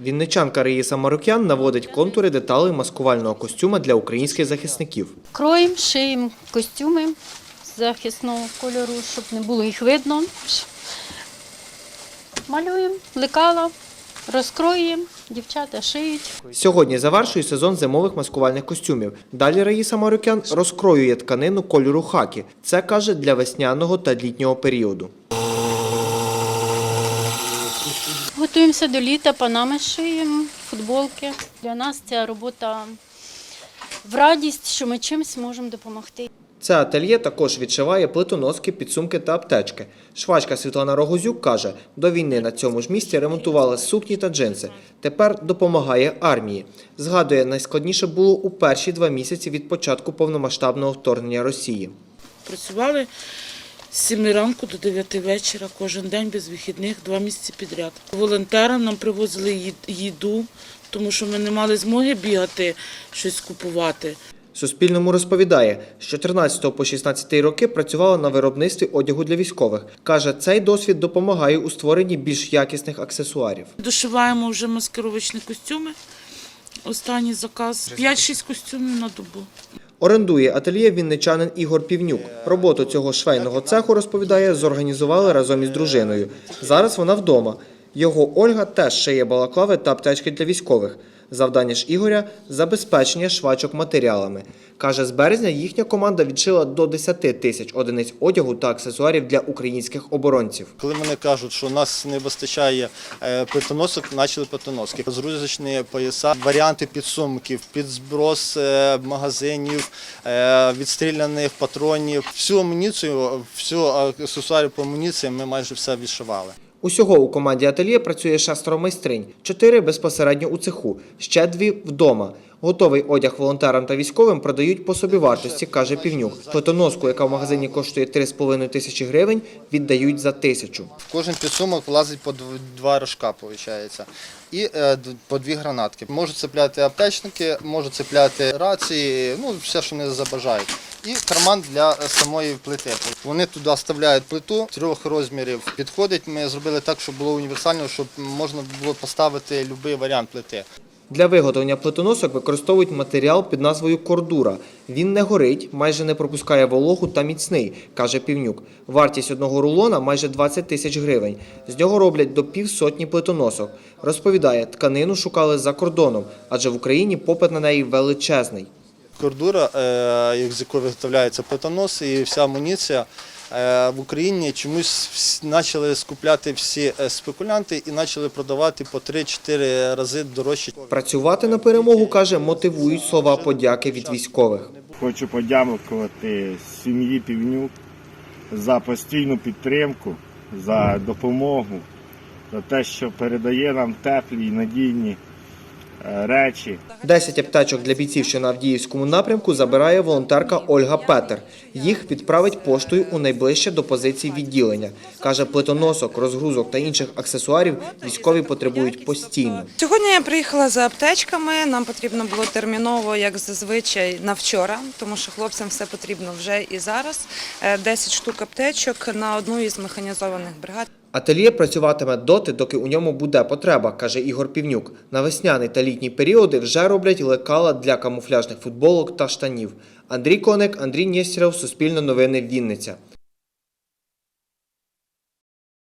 Вінничанка Раїса Марукян наводить контури деталей маскувального костюма для українських захисників. Кроїм, шиємо костюми захисного кольору, щоб не було їх видно. Малюємо, лекала, розкроюємо, дівчата шиють. Сьогодні завершує сезон зимових маскувальних костюмів. Далі Раїса Марукян розкроює тканину кольору хакі. Це каже для весняного та літнього періоду. Готуємося до літа, панами шиємо, футболки. Для нас ця робота в радість, що ми чимось можемо допомогти. Це ательє також відшиває плитоноски, підсумки та аптечки. Швачка Світлана Рогозюк каже, до війни на цьому ж місці ремонтували сукні та джинси. Тепер допомагає армії. Згадує, найскладніше було у перші два місяці від початку повномасштабного вторгнення Росії. Працювали з 7 ранку до 9 вечора, кожен день без вихідних, два місяці підряд. Волонтерам нам привозили їду, тому що ми не мали змоги бігати, щось купувати. Суспільному розповідає, з 14 по 16 роки працювала на виробництві одягу для військових. Каже, цей досвід допомагає у створенні більш якісних аксесуарів. Дошиваємо вже маскировочні костюми. Останній заказ 5-6 костюмів на добу. Орендує ательє вінничанин Ігор Півнюк. Роботу цього швейного цеху, розповідає, зорганізували разом із дружиною. Зараз вона вдома. Його Ольга теж шиє балаклави та аптечки для військових. Завдання ж Ігоря забезпечення швачок матеріалами. Каже, з березня їхня команда відшила до 10 тисяч одиниць одягу та аксесуарів для українських оборонців. Коли вони кажуть, що у нас не вистачає е, плитоносок, почали плитоноски. Розгрузочні пояса, варіанти підсумків, під зброс е, магазинів, е, відстріляних патронів. Всю амуніцію, всю аксесуари по амуніції ми майже все відшивали. Усього у команді ательє працює шестеро майстринь, чотири безпосередньо у цеху, ще дві вдома. Готовий одяг волонтерам та військовим продають по собівартості, каже Півнюк. Плитоноску, яка в магазині коштує 3,5 тисячі гривень, віддають за тисячу. В кожен підсумок влазить по два рожка, виходить, і е, по дві гранатки. Можуть цепляти аптечники, можуть цепляти рації, ну все, що вони забажають. І карман для е, самої плити. Вони туди вставляють плиту трьох розмірів. Підходить. Ми зробили так, щоб було універсально, щоб можна було поставити будь-який варіант плити. Для виготовлення плитоносок використовують матеріал під назвою кордура. Він не горить, майже не пропускає вологу та міцний, каже Півнюк. Вартість одного рулона майже 20 тисяч гривень. З нього роблять до півсотні плитоносок. Розповідає, тканину шукали за кордоном, адже в Україні попит на неї величезний. Кордура, е, з якої виготовляється плитонос і вся амуніція. Е, В Україні чомусь почали скупляти всі е, спекулянти і почали продавати по 3-4 рази дорожче. Працювати на перемогу, каже, мотивують слова подяки від військових. Хочу подякувати сім'ї Півнюк за постійну підтримку, за допомогу, за те, що передає нам теплі і надійні речі. 10 аптечок для бійців, що на Авдіївському напрямку, забирає волонтерка Ольга Петер. Їх відправить поштою у найближче до позиції відділення. Каже, плитоносок, розгрузок та інших аксесуарів військові потребують постійно. Сьогодні я приїхала за аптечками. Нам потрібно було терміново, як зазвичай, на вчора, тому що хлопцям все потрібно вже і зараз. Е, 10 штук аптечок на одну із механізованих бригад. Ательє працюватиме доти, доки у ньому буде потреба, каже Ігор Півнюк. На весняний та літній періоди вже роблять лекала для камуфляжних футболок та штанів. Андрій Коник, Андрій Нєстєров, Суспільне новини, Вінниця.